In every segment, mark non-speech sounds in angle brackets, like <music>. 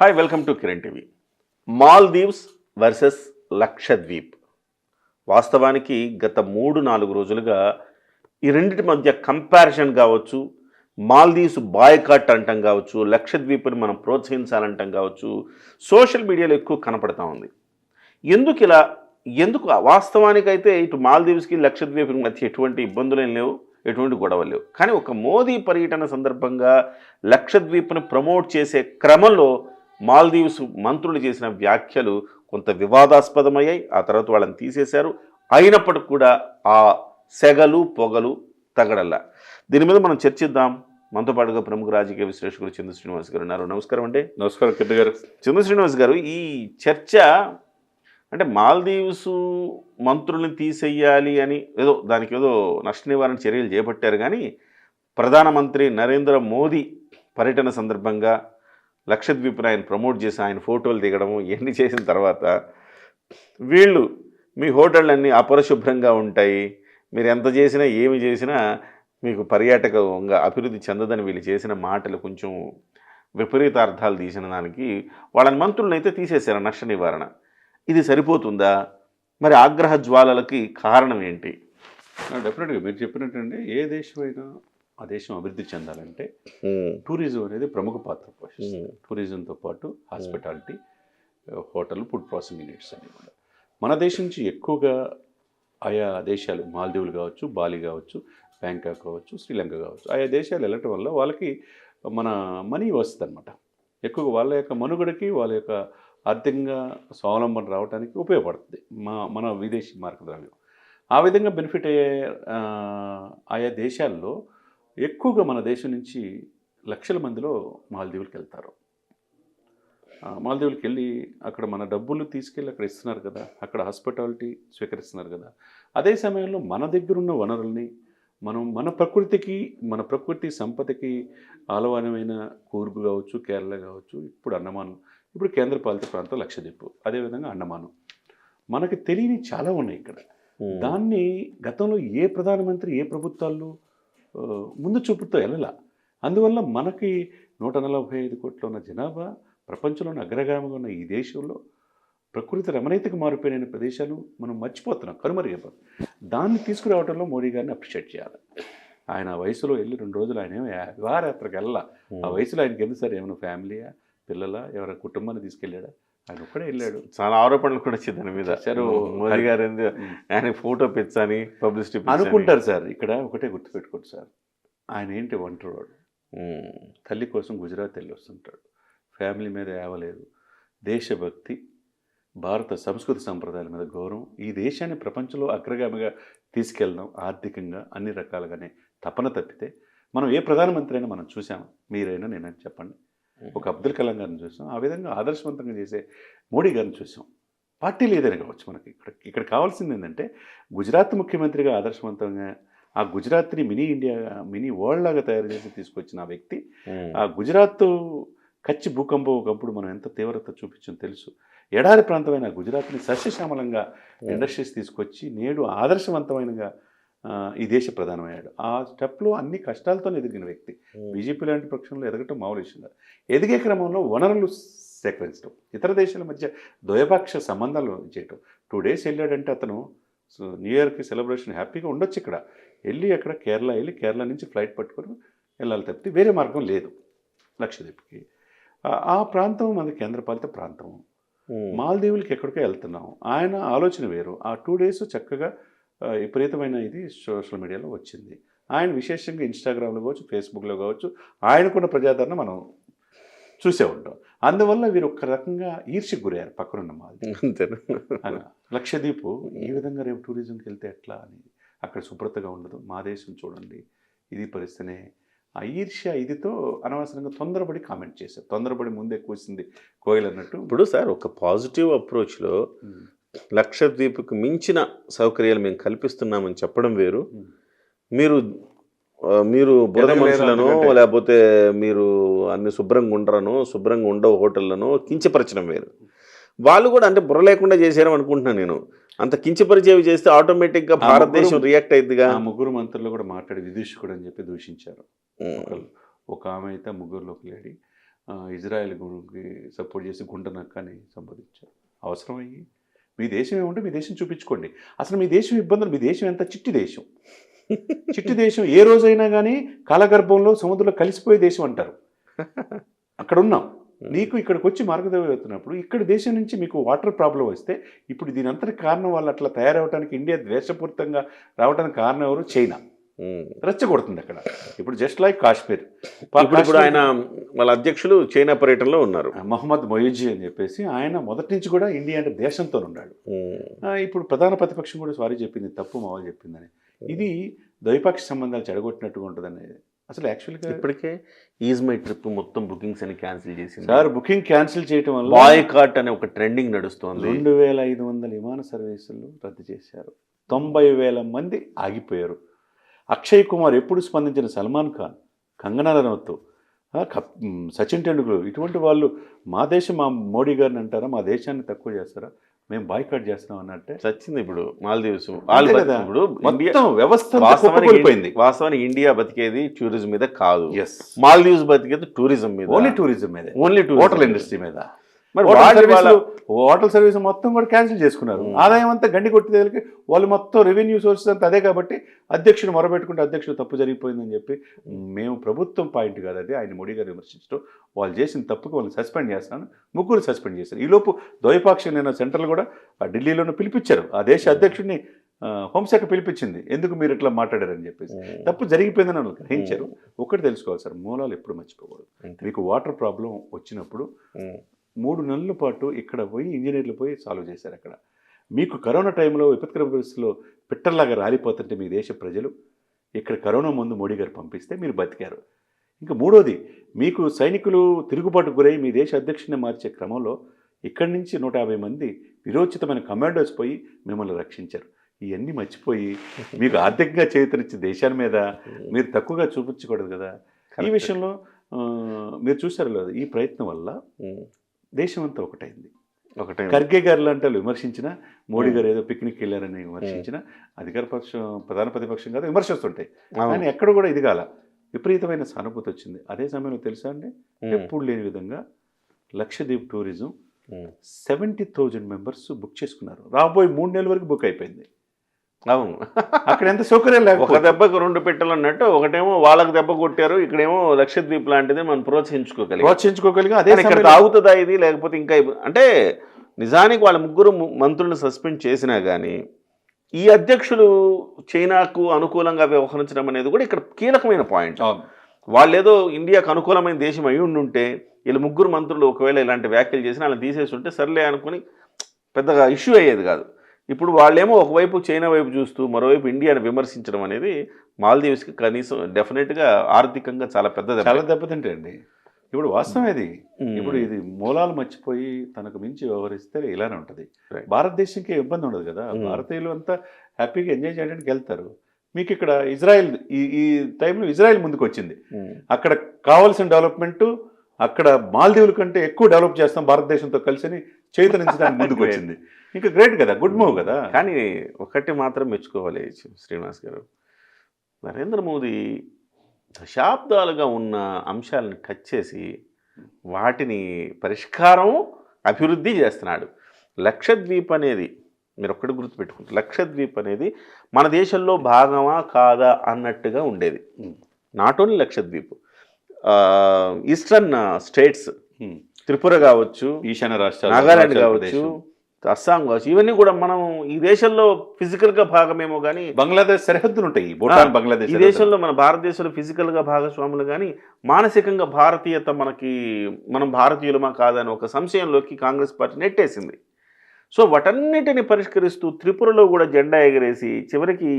Hi welcome to Kiran TV Maldives versus Lakshadweep వాస్తవానికి గత మూడు నాలుగు రోజులుగా ఈ రెండింటి మధ్య కంపారిజన్ కావచ్చు మాల్దీవ్స్ బాయ్కాట్ అంటాం కావచ్చు లక్షద్వీప్ని మనం ప్రోత్సహించాలంటాం కావచ్చు సోషల్ మీడియాలో ఎక్కువ కనపడతా ఉంది. ఎందుకు ఇలా ఎందుకు వాస్తవానికైతే ఇటు మాల్దీవ్స్కి లక్షద్వీప్కి మధ్య ఎటువంటి ఇబ్బందులు లేవు ఎటువంటి గొడవలు లేవు. కానీ ఒక మోదీ పర్యటన సందర్భంగా లక్షద్వీప్ను ప్రమోట్ చేసే క్రమంలో మాల్దీవ్స్ మంత్రులు చేసిన వ్యాఖ్యలు కొంత వివాదాస్పదమయ్యాయి. ఆ తర్వాత వాళ్ళని తీసేశారు. అయినప్పటికి కూడా ఆ సెగలు పొగలు తగడల్లా. దీని మీద మనం చర్చిద్దాం. మనతో పాటుగా ప్రముఖ రాజకీయ విశ్లేషకులు చంద్ర శ్రీనివాస్ గారు ఉన్నారు. నమస్కారం అండి. నమస్కారం కిట్టు గారు. చంద్ర శ్రీనివాస్ గారు ఈ చర్చ అంటే మాల్దీవ్స్ మంత్రుల్ని తీసేయాలి అని ఏదో దానికి ఏదో నష్ట నివారణ చర్యలు చేపట్టారు కానీ ప్రధానమంత్రి నరేంద్ర మోదీ పర్యటన సందర్భంగా లక్షద్వీప్ని ఆయన ప్రమోట్ చేసి ఆయన ఫోటోలు దిగడము ఇవన్నీ చేసిన తర్వాత వీళ్ళు మీ హోటళ్ళన్నీ అపరిశుభ్రంగా ఉంటాయి. మీరు ఎంత చేసినా ఏమి చేసినా మీకు పర్యాటకంగా అభివృద్ధి చెందదని వీళ్ళు చేసిన మాటలు కొంచెం విపరీత అర్థాలు తీసిన దానికి వాళ్ళని మంత్రులను అయితే తీసేశారు నష్ట నివారణ. ఇది సరిపోతుందా? మరి ఆగ్రహ జ్వాలలకి కారణం ఏంటి? డెఫినెట్గా మీరు చెప్పినట్టండి ఏ దేశమైనా ఆ దేశం అభివృద్ధి చెందాలంటే టూరిజం అనేది ప్రముఖ పాత్ర పోషిస్తుంది. టూరిజంతో పాటు hospitality hotel food processing units అన్ని కూడా. మన దేశం నుంచి ఎక్కువగా ఆయా దేశాలు మాల్దీవులు కావచ్చు బాలి కావచ్చు బ్యాంకాక్ కావచ్చు శ్రీలంక కావచ్చు ఆయా దేశాలు వెళ్ళటం వల్ల వాళ్ళకి మన మనీ వస్తుంది అనమాట ఎక్కువగా వాళ్ళ యొక్క మనుగడకి వాళ్ళ యొక్క ఆర్థికంగా స్వావలంబన రావడానికి ఉపయోగపడుతుంది మా మన విదేశీ మార్కెట్ ద్రవ్యం ఆ విధంగా బెనిఫిట్ అయ్యే ఆయా దేశాల్లో ఎక్కువగా మన దేశం నుంచి లక్షల మందిలో మాల్దీవులకు వెళ్తారు. మాల్దీవులకు వెళ్ళి అక్కడ మన డబ్బులు తీసుకెళ్ళి అక్కడ ఇస్తున్నారు కదా అక్కడ హాస్పిటాలిటీ స్వీకరిస్తున్నారు కదా. అదే సమయంలో మన దగ్గర ఉన్న వనరుల్ని మనం మన ప్రకృతికి మన ప్రకృతి సంపదకి ఆలవానమైన కూర్గు కావచ్చు కేరళ కావచ్చు ఇప్పుడు అన్నమానం ఇప్పుడు కేంద్రపాలిత ప్రాంతం లక్షద్వీప్ అదేవిధంగా అండమానం. మనకి తెలియని చాలా ఉన్నాయి ఇక్కడ. దాన్ని గతంలో ఏ ప్రధానమంత్రి ఏ ప్రభుత్వాలు ఆ, ముందు చూపుతో వెళ్ళాల. అందువల్ల మనకి నూట నలభై ఐదు కోట్ల ఉన్న జనాభా ప్రపంచంలోని అగ్రగామిగా ఉన్న ఈ దేశంలో ప్రకృతి రమణీయతకు మారిపోయిన ప్రదేశాలు మనం మర్చిపోతున్నాం కనుమరుగైపోతున్నాం. దాన్ని తీసుకురావడంలో మోడీ గారిని అప్రిషియేట్ చేయాలి. ఆయన ఆ వయసులో వెళ్ళి రెండు రోజులు ఆయన ఏమో విహారయాత్రకు వెళ్ళాల. ఆ వయసులో ఆయనకి ఎందుకు సార్? ఏమైనా ఫ్యామిలీయా? పిల్లల? ఎవరైనా కుటుంబాన్ని తీసుకెళ్ళాడా? ఆయన ఒక్కడే వెళ్ళాడు. చాలా ఆరోపణలు కూడా వచ్చి దాని మీద. మోదీ గారు ఆయన ఫోటో పిచ్చని పబ్లిసిటీ అనుకుంటారు సార్ ఇక్కడ ఒకటే గుర్తుపెట్టుకోండి సార్. ఆయన ఏంటి ఒంటరివాడు? తల్లి కోసం గుజరాత్ వెళ్ళి వస్తుంటాడు. ఫ్యామిలీ మీద ఏవలేదు. దేశభక్తి భారత సంస్కృతి సంప్రదాయాల మీద గౌరవం. ఈ దేశాన్ని ప్రపంచంలో అగ్రగామిగా తీసుకెళ్దాం ఆర్థికంగా అన్ని రకాలుగానే తపన తప్పితే మనం ఏ ప్రధానమంత్రి అయినా మనం చూసాము మీరైనా నేనైనా చెప్పండి. ఒక అబ్దుల్ కలాం గారిని చూసాం. ఆ విధంగా ఆదర్శవంతంగా చేసే మోడీ గారిని చూసాం. పార్టీ లేదని కావచ్చు మనకి. ఇక్కడ ఇక్కడ కావాల్సింది ఏంటంటే గుజరాత్ ముఖ్యమంత్రిగా ఆదర్శవంతంగా ఆ గుజరాత్ని మినీ ఇండియా మినీ వరల్డ్ లాగా తయారు చేసి తీసుకొచ్చిన ఆ వ్యక్తి ఆ గుజరాత్ కచ్చి భూకంపం ఒకప్పుడు మనం ఎంత తీవ్రత చూపించని తెలుసు. ఎడారి ప్రాంతమైన గుజరాత్ని సస్యశ్యామలంగా ఇండస్ట్రీస్ తీసుకొచ్చి నేడు ఆదర్శవంతమైనగా ఈ దేశ ప్రధానమయ్యాడు. ఆ స్టెప్లో అన్ని కష్టాలతో ఎదిగిన వ్యక్తి. బీజేపీ లాంటి పక్షంలో ఎదగటం మామూలు విషయం కాదు. ఎదిగే క్రమంలో వనరులు సేకరించడం ఇతర దేశాల మధ్య ద్వైపాక్ష సంబంధాలు చేయటం. టూ డేస్ వెళ్ళాడంటే అతను సో న్యూ ఇయర్కి సెలబ్రేషన్ హ్యాపీగా ఉండొచ్చు ఇక్కడ. వెళ్ళి అక్కడ కేరళ వెళ్ళి కేరళ నుంచి ఫ్లైట్ పట్టుకొని వెళ్ళాలి తప్పితే వేరే మార్గం లేదు లక్షద్వీప్కి. ఆ- ప్రాంతం మన కేంద్రపాలిత ప్రాంతం. మాల్దీవులకి ఎక్కడికో వెళ్తున్నాం. ఆయన ఆలోచన వేరు. ఆ టూ డేస్ చక్కగా విపరీతమైన ఇది సోషల్ మీడియాలో వచ్చింది. ఆయన విశేషంగా ఇన్స్టాగ్రామ్లో కావచ్చు ఫేస్బుక్లో కావచ్చు ఆయనకున్న ప్రజాదరణ మనం చూసే ఉంటాం. అందువల్ల వీరు ఒక రకంగా ఈర్ష్యకు గురయ్యారు పక్కనున్న మాల్దీవ్ అంతేనా అలా. లక్షద్వీప్ ఈ విధంగా రేపు టూరిజంకి వెళ్తే ఎట్లా అని అక్కడ శుభ్రతగా ఉండదు. మా దేశం చూడండి ఇది పరిస్థితినే. ఆ ఈర్ష్య ఇదితో అనవసరంగా తొందరపడి కామెంట్ చేశారు. తొందరపడి ముందే కూసింది కోయిల్ అన్నట్టు. ఇప్పుడు సార్ ఒక పాజిటివ్ అప్రోచ్లో లక్షద్వీప్కి మించిన సౌకర్యాలు మేము కల్పిస్తున్నామని చెప్పడం వేరు. మీరు మీరు బురద మనుషులను. లేకపోతే మీరు అన్ని శుభ్రంగా ఉండరను శుభ్రంగా ఉండవు హోటళ్ళను కించపరచడం వేరు. వాళ్ళు కూడా అంటే బుర్ర లేకుండా చేశారు అనుకుంటున్నాను నేను. అంత కించపరిచేవి చేస్తే ఆటోమేటిక్గా భారతదేశం రియాక్ట్ అయిందిగా ఆ ముగ్గురు మంత్రులు కూడా మాట్లాడి విదూషకుడు అని చెప్పి దూషించారు. ఒక ఆమె అయితే ముగ్గురులోకి లేడి ఇజ్రాయెల్ సపోర్ట్ చేసి గుంట నక్కని సంపాదించారు అవసరమయ్యి మీ దేశం ఏముంటే మీ దేశం చూపించుకోండి. అసలు మీ దేశం ఇబ్బందులు మీ దేశం ఎంత చిట్టి దేశం? చిట్టి దేశం ఏ రోజైనా కానీ కాలగర్భంలో సముద్రంలో కలిసిపోయే దేశం అంటారు. అక్కడ ఉన్నాం నీకు ఇక్కడికి వచ్చి మార్గదర్శనం అవుతున్నప్పుడు ఇక్కడ దేశం నుంచి మీకు వాటర్ ప్రాబ్లం వస్తే ఇప్పుడు దీని అంతటి కారణం వాళ్ళు అట్లా తయారవడానికి ఇండియా ద్వేషపూరితంగా రావడానికి కారణం ఎవరు చైనా. రెచ్చగొడుతుంది అక్కడ. ఇప్పుడు జస్ట్ లైక్ కాశ్మీర్ ఇప్పుడు ఇప్పుడు ఆయన వాళ్ళ అధ్యక్షులు చైనా పర్యటనలో ఉన్నారు. మహమ్మద్ మొయిజీ అని చెప్పేసి ఆయన మొదటి నుంచి కూడా ఇండియా అంటే దేశంతో ఉన్నాడు. ఇప్పుడు ప్రధాన ప్రతిపక్షం కూడా సారీ చెప్పింది తప్పు మా వాళ్ళు చెప్పిందని ఇది ద్వైపాక్షిక సంబంధాలు చెడగొట్టినట్టుగా ఉంటుందని అసలు యాక్చువల్గా ఇప్పటికే ఈజ్ మై ట్రిప్ మొత్తం బుకింగ్స్ అని క్యాన్సిల్ చేసింది. సార్ బుకింగ్ క్యాన్సిల్ చేయటం వల్ల బాయ్ కార్ట్ అనే ఒక ట్రెండింగ్ నడుస్తోంది. రెండు వేల ఐదు వందల విమాన సర్వీసులు రద్దు చేశారు. తొంభై వేల మంది ఆగిపోయారు. అక్షయ్ కుమార్ ఎప్పుడు స్పందించిన సల్మాన్ ఖాన్ కంగనా రనౌత్ మ్, సచిన్ టెండూల్కర్ ఇటువంటి వాళ్ళు మా దేశం మా మోడీ గారిని అంటారా? మా దేశాన్ని తక్కువ చేస్తారా? మేము బాయ్కాట్ చేస్తున్నాం అన్నట్టే. చచ్చింది ఇప్పుడు మాల్దీవ్స్. ఇప్పుడు మొత్తం వ్యవస్థ వాస్తవానికి వాస్తవానికి ఇండియా బతికేది టూరిజం మీద కాదు. మాల్దీవ్స్ బతికేది టూరిజం మీద. ఓన్లీ టూరిజం మీద. ఓన్లీ హోటల్ ఇండస్ట్రీ మీద. మరి హోటల్ సర్వీస్ మొత్తం కూడా క్యాన్సిల్ చేసుకున్నారు. Hmm. ఆదాయం అంతా గండి కొట్టేదానికి వాళ్ళు మొత్తం రెవెన్యూ సోర్సెస్ అంతా అదే కాబట్టి అధ్యక్షుడు మొరబెట్టుకుంటే అధ్యక్షుడు తప్పు జరిగిపోయిందని చెప్పి మేము ప్రభుత్వం పాయింట్ కాదు అది ఆయన మోడీ గారు విమర్శించడం. వాళ్ళు చేసిన తప్పుకి వాళ్ళని సస్పెండ్ చేస్తాను ముగ్గురు సస్పెండ్ చేశారు. ఈలోపు ద్వైపాక్షిక నేను సెంట్రల్ కూడా ఆ ఢిల్లీలోనే పిలిపించారు. ఆ దేశ అధ్యక్షుడిని ఆ, హోంశాఖ పిలిపించింది. ఎందుకు మీరు ఇట్లా మాట్లాడారని చెప్పేసి. తప్పు జరిగిపోయిందని వాళ్ళు గ్రహించారు. ఒకటి తెలుసుకోవాలి సార్ మూలాలు ఎప్పుడు మర్చిపోకూడదు. మీకు వాటర్ ప్రాబ్లం వచ్చినప్పుడు. మూడు నెలల పాటు ఇక్కడ పోయి ఇంజనీర్లు పోయి సాల్వ్ చేశారు అక్కడ మీకు కరోనా టైంలో విపత్కర పరిస్థితుల్లో పిట్టర్లాగా రాలిపోతుంటే మీ దేశ ప్రజలు ఇక్కడ కరోనా ముందు మోడీ గారు పంపిస్తే మీరు బతికారు ఇంకా మూడోది మీకు సైనికులు తిరుగుబాటు గురై మీ దేశ అధ్యక్షుడిని మార్చే క్రమంలో ఇక్కడి నుంచి నూట యాభై మంది విరోచితమైన కమాండోస్ పోయి మిమ్మల్ని రక్షించారు ఇవన్నీ మర్చిపోయి <laughs> మీకు ఆర్థికంగా చేతనిచ్చే దేశాల మీద మీరు తక్కువగా చూపించకూడదు కదా ఈ. విషయంలో మీరు చూసారు లేదు ఈ ప్రయత్నం వల్ల. దేశం అంతా ఒకటైంది. ఒకటే ఖర్గే గారు లాంటి విమర్శించిన మోడీ గారు ఏదో పిక్నిక్ వెళ్ళారని విమర్శించిన అధికార పక్షం ప్రధాన ప్రతిపక్షం కాదు విమర్శిస్తుంటాయి. కానీ ఎక్కడ కూడా ఇది కాల. విపరీతమైన సానుభూతి వచ్చింది. అదే సమయంలో తెలుసా అండి. ఎప్పుడు లేని విధంగా Lakshadweep tourism. Seventy thousand members book చేసుకున్నారు. రాబోయే మూడు నెలల వరకు బుక్ అయిపోయింది. అవును. అక్కడ ఎంత సౌకర్యం ఒక లేకపోతే దెబ్బకు రెండు పెట్టెలు అన్నట్టు ఒకటేమో వాళ్ళకి దెబ్బ కొట్టారు ఇక్కడేమో లక్షద్వీప్ లాంటిది మనం ప్రోత్సహించుకోగలిగాం. ప్రోత్సహించుకోగలిగా. అదే ఇక్కడ తాగుతుందా ఇది? లేకపోతే ఇంకా అంటే నిజానికి వాళ్ళ ముగ్గురు మంత్రులను సస్పెండ్ చేసినా కానీ ఈ అధ్యక్షులు చైనాకు అనుకూలంగా వ్యవహరించడం అనేది కూడా ఇక్కడ కీలకమైన పాయింట్. వాళ్ళు ఏదో ఇండియాకు అనుకూలమైన దేశం అయి ఉండుంటే వీళ్ళు ముగ్గురు మంత్రులు ఒకవేళ ఇలాంటి వ్యాఖ్యలు చేసినా వాళ్ళని తీసేసి ఉంటే సర్లే అనుకుని పెద్దగా ఇష్యూ అయ్యేది కాదు. ఇప్పుడు వాళ్ళేమో ఒకవైపు చైనా వైపు చూస్తూ మరోవైపు ఇండియాను విమర్శించడం అనేది మాల్దీవ్స్కి కనీసం డెఫినెట్గా ఆర్థికంగా చాలా పెద్ద దెబ్బ. చాలా దెబ్బతింటే అండి ఇప్పుడు వాస్తవం ఇది. ఇప్పుడు ఇది మూలాలు మర్చిపోయి తనకు మించి వ్యవహరిస్తే ఇలానే ఉంటుంది. భారతదేశంకి ఇబ్బంది ఉండదు కదా. భారతీయులు అంతా హ్యాపీగా ఎంజాయ్ చేయడానికి వెళ్తారు మీకు ఇక్కడ ఇజ్రాయెల్ ఈ ఈ టైంలో ఇజ్రాయెల్ ముందుకు వచ్చింది. అక్కడ కావాల్సిన డెవలప్మెంట్ అక్కడ మాల్దీవుల కంటే ఎక్కువ డెవలప్ చేస్తాం భారతదేశంతో కలిసి అని చైతన్యించడానికి <laughs> ముందుకు. వచ్చింది ఇంకా గ్రేట్ కదా గుడ్ మూవ్ కదా. కానీ ఒకటి మాత్రం మెచ్చుకోవాలి శ్రీనివాస్ గారు. నరేంద్ర మోదీ దశాబ్దాలుగా ఉన్న అంశాలను టచ్ చేసి వాటిని పరిష్కారం అభివృద్ధి చేస్తున్నాడు. లక్షద్వీప్ అనేది మీరు ఒక్కటి గుర్తుపెట్టుకుంటారు లక్షద్వీప్ అనేది మన దేశంలో భాగమా కాదా అన్నట్టుగా ఉండేది. Not only Lakshadweep eastern states. Tripura కావచ్చు ఈశాన్య రాష్ట్రాలు నాగాలాండ్ కావచ్చు. అస్సాం కావచ్చు ఇవన్నీ కూడా మనం ఈ దేశంలో ఫిజికల్గా భాగమేమో కానీ బంగ్లాదేశ్ సరిహద్దులు ఉంటాయి భూటాన్ బంగ్లాదేశ్ ఈ. దేశంలో మన భారతదేశంలో ఫిజికల్గా భాగస్వాములు కానీ మానసికంగా భారతీయత మనకి మనం భారతీయులమా కాదని ఒక సంశయంలోకి కాంగ్రెస్ పార్టీ నెట్టేసింది సో వాటన్నిటిని పరిష్కరిస్తూ త్రిపురలో కూడా జెండా ఎగరేసి చివరికి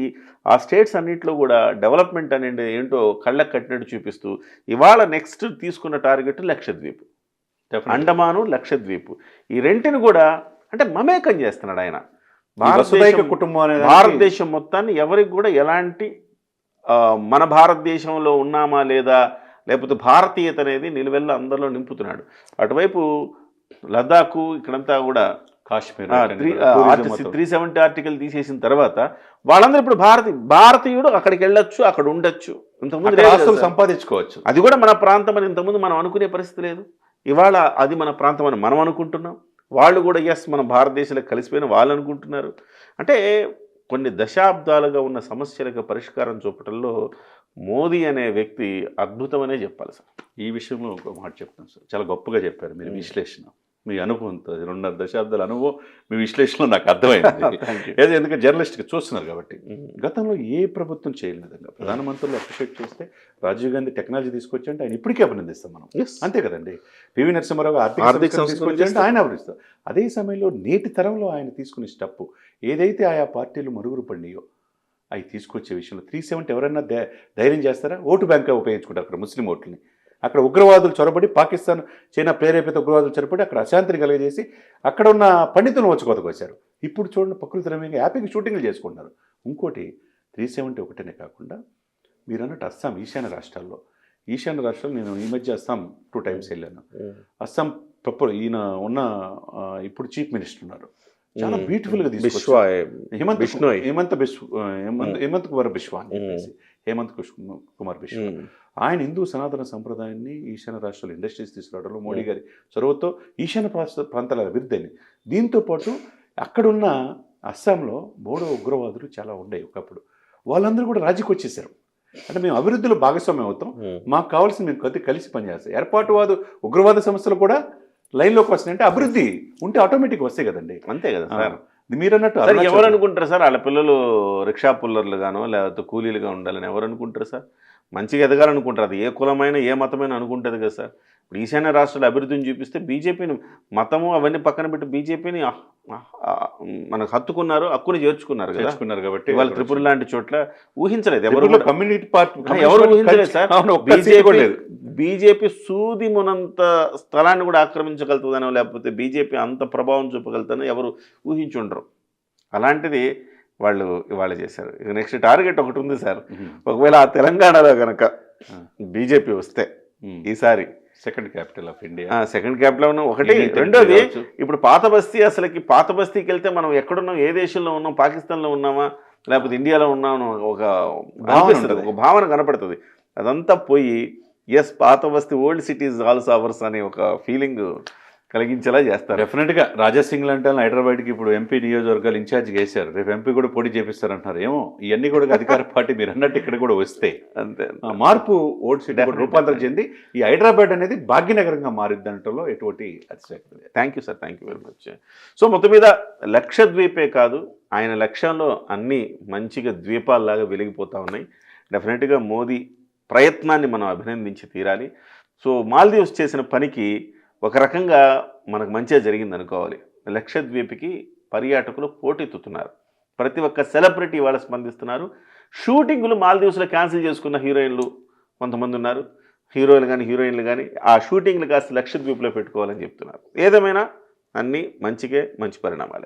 ఆ స్టేట్స్ అన్నింటిలో కూడా డెవలప్మెంట్ అనేది ఏంటో కళ్ళకు కట్టినట్టు చూపిస్తూ ఇవాళ నెక్స్ట్ తీసుకున్న టార్గెట్ లక్షద్వీప్. అండమాను లక్షద్వీప్. ఈ రెంటిని కూడా అంటే మమేకం చేస్తున్నాడు ఆయన. భారతదేశం కుటుంబం భారతదేశం మొత్తాన్ని ఎవరికి కూడా ఎలాంటి మన భారతదేశంలో ఉన్నామా లేదా లేకపోతే భారతీయత అనేది నిలువెల్ల అందరిలో నింపుతున్నాడు. అటువైపు లద్దాఖ్ ఇక్కడంతా కూడా కాశ్మీర్ త్రీ సెవెంటీ ఆర్టికల్ తీసేసిన తర్వాత వాళ్ళందరూ ఇప్పుడు భారతీ భారతీయుడు అక్కడికి వెళ్ళొచ్చు అక్కడ ఉండొచ్చు. ఇంతకుముందు సార్. సంపాదించుకోవచ్చు. అది కూడా మన ప్రాంతం అని ఇంతకుముందు మనం అనుకునే పరిస్థితి లేదు. ఇవాళ అది మన ప్రాంతం అని మనం అనుకుంటున్నాం. వాళ్ళు కూడా ఎస్ మన భారతదేశంలో కలిసిపోయిన వాళ్ళు అనుకుంటున్నారు. అంటే కొన్ని దశాబ్దాలుగా ఉన్న సమస్యలకు పరిష్కారం చూపటంలో మోదీ అనే వ్యక్తి అద్భుతమనే చెప్పాలి సార్. ఈ విషయంలో ఒక మాట చెప్తాను సార్. చాలా గొప్పగా చెప్పారు మీరు విశ్లేషణ. మీ అనుభవంతో రెండున్నర దశాబ్దాల అనుభవం మీ విశ్లేషణలో నాకు అర్థమైంది. <laughs> ఏదో ఎందుకంటే జర్నలిస్ట్గా చూస్తున్నారు కాబట్టి. గతంలో ఏ ప్రభుత్వం చేయలేదండి ప్రధానమంత్రులు అప్రిషియేట్ చేస్తే రాజీవ్ గాంధీ టెక్నాలజీ తీసుకొచ్చి అంటే ఆయన ఇప్పటికీ అభినందిస్తాం మనం. అంతే కదండి. పివి నరసింహారావు ఆర్థిక తీసుకొచ్చి అంటే. ఆయన అభినందిస్తాం అదే సమయంలో నేటి తరంలో ఆయన తీసుకునే స్టెప్ ఏదైతే ఆయా పార్టీలు మరుగురు పడినాయో అవి తీసుకొచ్చే విషయంలో త్రీ సెవెంటీ ఎవరైనా ధైర్యం చేస్తారా? ఓటు బ్యాంక్గా ఉపయోగించుకుంటారు అక్కడ ముస్లిం ఓట్లని. అక్కడ ఉగ్రవాదులు చొరబడి పాకిస్తాన్ చైనా ప్రేరేపిత ఉగ్రవాదులు చొరబడి అక్కడ అశాంతిని కలగజేసి అక్కడ ఉన్న పండితులను వచ్చి కొతకొచ్చారు ఇప్పుడు చూడండి ప్రకృతి రమ్యంగా హ్యాపీగా షూటింగ్లు చేసుకుంటున్నారు ఇంకోటి త్రీ సెవెంటీ ఒకటేనే కాకుండా మీరు అన్నట్టు అస్సాం ఈశాన్య రాష్ట్రాల్లో ఈశాన్య రాష్ట్రాలు నేను ఈ మధ్య అస్సాం టూ టైమ్స్ వెళ్ళాను అస్సాం ప్రపో ఈయన ఉన్న ఇప్పుడు చీఫ్ మినిస్టర్ ఉన్నారు చాలా. బ్యూటిఫుల్గా తీసుకొచ్చారు హేమంత్. హేమంత్ బిశ్వ హేమంత్. హేమంత్ కుమార్ బిశ్వా అని. చెప్పేసి హేమంత్ కుష్- కుమార్ ఉమ్. ఆయన హిందూ సనాతన సంప్రదాయాన్ని ఈశాన్య రాష్ట్రాల ఇండస్ట్రీస్ తీసుకురావడంలో మోడీ గారి చొరవతో ఈశాన్య ప్రాంత ప్రాంతాల అభివృద్ధిని. దీంతో పాటు అక్కడున్న అస్సాంలో బోడో ఉగ్రవాదులు చాలా ఉండేవి ఒకప్పుడు. వాళ్ళందరూ కూడా రాజీకి వచ్చేసారు. అంటే మేము అభివృద్ధిలో భాగస్వామ్యం అవుతాం. మాకు కావాల్సింది మేము కొద్ది కలిసి పనిచేస్తాం. ఏర్పాటువాదు ఉగ్రవాద సంస్థలు కూడా లైన్లోకి వస్తున్నాయి. అంటే అభివృద్ధి ఉంటే ఆటోమేటిక్ వస్తాయి కదండి. అంతే కదా సార్. మీరు అన్నట్టు ఎవరు అనుకుంటారు సార్? వాళ్ళ పిల్లలు రిక్షా పుల్లర్లు గానో లేకపోతే కూలీలుగా ఉండాలని ఎవరు అనుకుంటారు సార్? మంచిగా ఎదగాలనుకుంటారు. అది ఏ కులమైన ఏ మతమైన అనుకుంటుంది కదా సార్. ఇప్పుడు ఈశాన్య రాష్ట్రాల అభివృద్ధిని చూపిస్తే బీజేపీని మతము అవన్నీ పక్కన పెట్టి బీజేపీని మనకు హత్తుకున్నారు హక్కుని చేర్చుకున్నారు కదా. తెచ్చుకున్నారు కాబట్టి ఇవాళ త్రిపుర లాంటి చోట్ల ఊహించలేదు. ఎవరు. కమ్యూనిటీ పార్టీ ఎవరు ఊహించలేదు సార్. బీజేపీ బీజేపీ సూది మునంత స్థలాన్ని కూడా ఆక్రమించగలుగుతుందనో లేకపోతే బీజేపీ అంత ప్రభావం చూపగలుగుతుందని ఎవరు ఊహించుండరు అలాంటిది వాళ్ళు ఇవాళ చేశారు. ఇక నెక్స్ట్ టార్గెట్ ఒకటి ఉంది సార్. ఒకవేళ ఆ తెలంగాణలో కనుక బీజేపీ వస్తే ఈసారి second capital of India. Second క్యాప్లో ఉన్న ఒకటి రెండోది ఇప్పుడు పాత బస్తీ అసలుకి పాత బస్తీకి వెళ్తే మనం ఎక్కడున్నాం ఏ దేశంలో ఉన్నాం పాకిస్తాన్లో ఉన్నామా లేకపోతే ఇండియాలో ఉన్నామా ఒక ఉంటుంది. ఒక భావన కనపడుతుంది. అదంతా పోయి ఎస్ పాత బస్తీ ఓల్డ్ సిటీస్ ఆల్సో అవర్స్ అనే ఒక ఫీలింగ్ కలిగించేలా చేస్తారు. డెఫినెట్గా. రాజా సింగ్ అంటే హైదరాబాద్కి ఇప్పుడు ఎంపీ నియోజకవర్గాలు ఇన్ఛార్జ్ వేశారు రేపు ఎంపీ కూడా పోటీ చేపిస్తారంటున్నారు. ఏమో ఇవన్నీ కూడా అధికార <laughs> పార్టీ మీరు అన్నట్టు ఇక్కడ కూడా వస్తే. అంతే మార్పు Definitely. రూపాంతరం చెంది ఈ హైదరాబాద్ అనేది భాగ్యనగరంగా మారిద్ది అనటంలో ఎటువంటి అతిశక్తి thank you sir thank you very much so మొత్తం మీద లక్షద్వీపే కాదు ఆయన లక్ష్యంలో అన్ని మంచిగా ద్వీపాల్లాగా వెలిగిపోతూ ఉన్నాయి. డెఫినెట్గా మోదీ ప్రయత్నాన్ని మనం అభినందించి తీరాలి. సో మాల్దీవ్స్ చేసిన పనికి ఒక రకంగా మనకు మంచిగా జరిగింది అనుకోవాలి లక్షద్వీప్కి పర్యాటకులు పోటెత్తుతున్నారు. ప్రతి ఒక్క సెలబ్రిటీ వాళ్ళ స్పందిస్తున్నారు. షూటింగ్లు మాల్దీవ్స్లో క్యాన్సిల్ చేసుకున్న హీరోయిన్లు కొంతమంది ఉన్నారు. హీరోయిన్లు కానీ హీరోయిన్లు కానీ ఆ షూటింగ్లు కాస్త లక్షద్వీప్లో పెట్టుకోవాలని చెప్తున్నారు. ఏదేమైనా అన్నీ మంచికే మంచి పరిణామాలే.